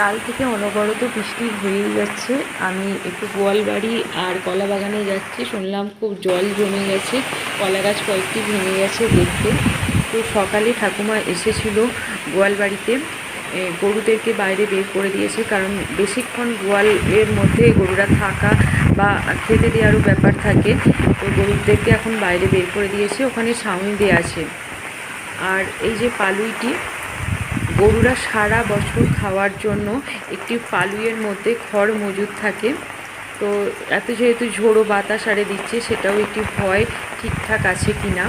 কাল থেকে অনবরত বৃষ্টি হয়েই যাচ্ছে। আমি একটু গোয়ালবাড়ি আর কলা বাগানে যাচ্ছি। শুনলাম খুব জল জমে গেছে। কলা গাছ কয়েকটি ভেঙে গেছে দেখতে। তো সকালে ঠাকুমা এসেছিল গোয়ালবাড়িতে গরুদেরকে বাইরে বের করে দিয়েছে কারণ বেশিক্ষণ গোয়ালের মধ্যে গরুরা থাকা বা খেতে দেওয়ারও ব্যাপার থাকে। তো গরুদেরকে এখন বাইরে বের করে দিয়েছে। ওখানে ছাউনি দেওয়া আছে। আর এই যে পালুইটি গরুরা সারা বছর খাওয়ার জন্য একটি পালুইয়ের মধ্যে খড় মজুদ থাকে। তো এত যেহেতু ঝোড়ো বাতাস আরে দিচ্ছে, সেটাও একটি ভয় ঠিকঠাক আছে কি না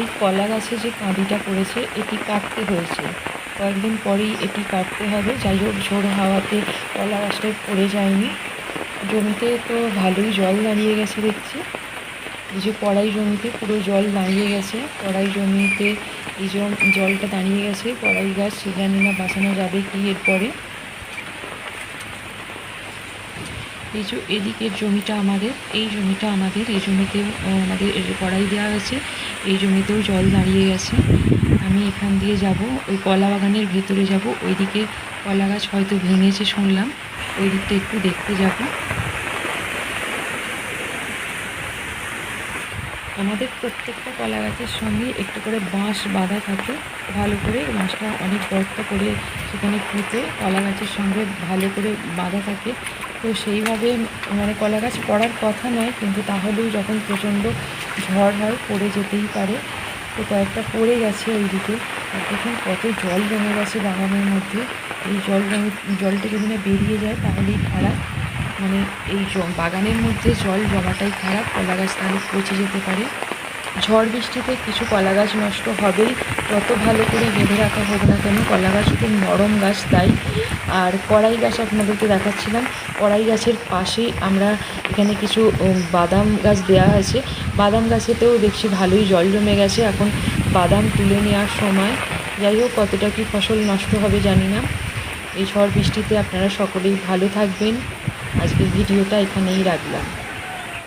এই কলা গাছে যে কাঁদিটা পড়েছে, এটি কাটতে হয়েছে। কয়েকদিন পরেই এটি কাটতে হবে। যাই হোক, ঝোড়ো হাওয়াতে কলা গাছটাই পড়ে যায়নি। জমিতে তো ভালোই জল দাঁড়িয়ে গেছে দেখছি। এই যে কড়াই জমিতে পুরো জল দাঁড়িয়ে গেছে। কড়াই জমিতে এই জলটা দাঁড়িয়ে গেছে, কড়াই গাছ সে জানি না বাঁচানো যাবে কি এরপরে? এই যে এদিকের জমিটা আমাদের, এই জমিটা আমাদের, এই জমিতে আমাদের কড়াই দেওয়া হয়েছে, এই জমিতেও জল দাঁড়িয়ে গেছে। আমি এখান দিয়ে যাব, ওই কলা বাগানের ভেতরে যাব, ওইদিকে কলা গাছ হয়তো ভেঙেছে শুনলাম। ওই দিকটা একটু দেখতে যাব। আমাদের প্রত্যেকটা কলা গাছের সঙ্গে একটু করে বাঁশ বাঁধা থাকে। ভালো করে বাঁশটা অনেক গর্ত করে সেখানে পুঁতে কলা গাছের সঙ্গে ভালো করে বাঁধা থাকে। তো সেইভাবে মানে কলা গাছ পড়ার কথা নয়, কিন্তু তাহলেও যখন প্রচণ্ড ঝড় হয়, পড়ে যেতেই পারে। তো কয়েকটা পড়ে গেছে ওইদিকে। আর দেখুন কত জল জমে গেছে বাগানের মধ্যে। এই জল জলটা যদি না বেরিয়ে যায় তাহলেই খারাপ। মানে এই বাগানের মধ্যে জল জমাটাই খারাপ। কলা গাছ তাহলে পচে যেতে পারে। ঝড় বৃষ্টিতে কিছু কলা গাছ নষ্ট হবেই। যত ভালো করে বেঁধে রাখা হোক না কেন কলা গাছ খুব নরম গাছ তাই। আর কড়াই গাছ আপনাদেরকে দেখাচ্ছিলাম। কড়াই গাছের পাশেই আমরা এখানে কিছু বাদাম গাছ দেওয়া আছে। বাদাম গাছেতেও দেখছি ভালোই জল জমে গেছে। এখন বাদাম তুলে নেওয়ার সময়। যাই হোক, কতটা কি ফসল নষ্ট হবে জানি না। এই ঝড় বৃষ্টিতে আপনারা সকলেই ভালো থাকবেন। আজকের ভিডিওটা এখানেই রাখলাম।